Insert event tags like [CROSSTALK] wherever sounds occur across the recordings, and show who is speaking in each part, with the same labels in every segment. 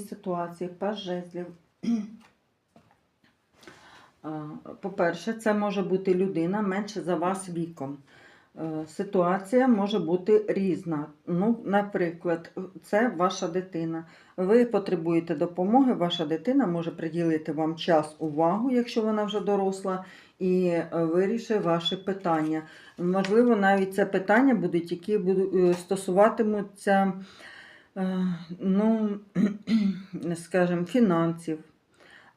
Speaker 1: ситуації, пас жезлів. [CLEARS THROAT] По-перше, це може бути людина менше за вас віком. Е, Ситуація може бути різна. Ну, наприклад, це ваша дитина. Ви потребуєте допомоги, ваша дитина може приділити вам час, увагу, якщо вона вже доросла, і е, вирішить ваше питання. Можливо, навіть це питання будуть, які е, стосуватимуться, ну, [CLEARS THROAT] скажімо, фінансів.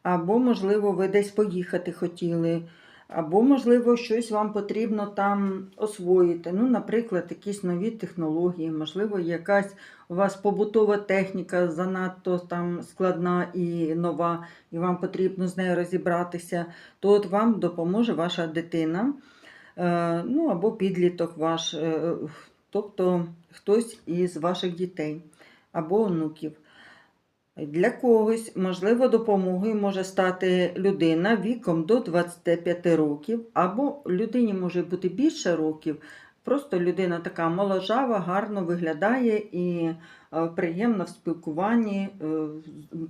Speaker 1: Або, можливо, ви десь поїхати хотіли, або, можливо, щось вам потрібно там освоїти. Ну, наприклад, якісь нові технології, можливо, якась у вас побутова техніка занадто там складна і нова, і вам потрібно з нею розібратися, то от вам допоможе ваша дитина, е, ну або підліток ваш, е, тобто хтось із ваших дітей або онуків. Для когось, можливо, допомогою може стати людина віком до 25 років, або людині може бути більше років. Просто людина така моложава, гарно виглядає і е, приємна в спілкуванні, е,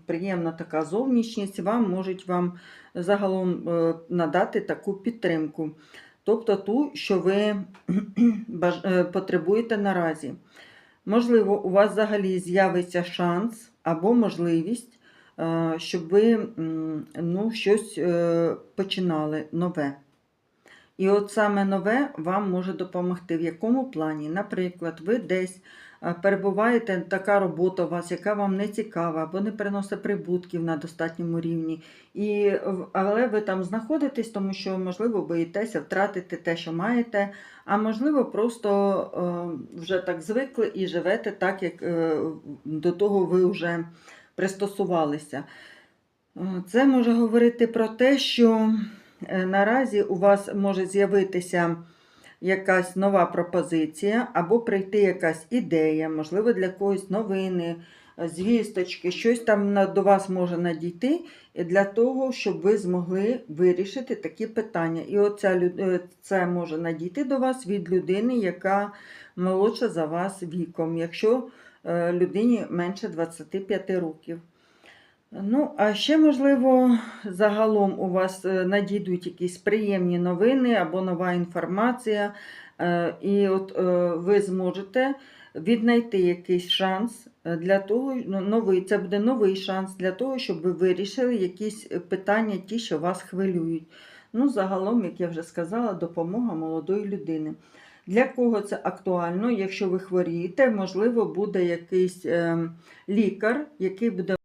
Speaker 1: приємна така зовнішність, вам можуть вам загалом е, надати таку підтримку. Тобто ту, що ви потребуєте наразі. Можливо, у вас взагалі з'явиться шанс або можливість, е, щоб ви ну, щось е, починали нове. І от саме нове вам може допомогти. В якому плані? Наприклад, ви десь е, перебуваєте, така робота у вас, яка вам не цікава, або не приносить прибутків на достатньому рівні. І, але ви там знаходитесь, тому що, можливо, боїтеся втратити те, що маєте, а можливо, просто е, вже так звикли і живете так, як е, до того ви вже пристосувалися. Це може говорити про те, що наразі у вас може з'явитися якась нова пропозиція, або прийти якась ідея, можливо, для когось новини, е, звісточки, щось там до вас може надійти для того, щоб ви змогли вирішити такі питання. І оця, е, це може надійти до вас від людини, яка молодша за вас віком, якщо е, людині менше 25 років. Ну, а ще, можливо, загалом у вас е, надійдуть якісь приємні новини або нова інформація, е, і от е, ви зможете віднайти якийсь шанс для того, ну, новий, це буде новий шанс для того, щоб ви вирішили якісь питання, ті, що вас хвилюють. Ну, загалом, як я вже сказала, допомога молодої людини. Для кого це актуально, якщо ви хворієте, можливо, буде якийсь ем, лікар, який буде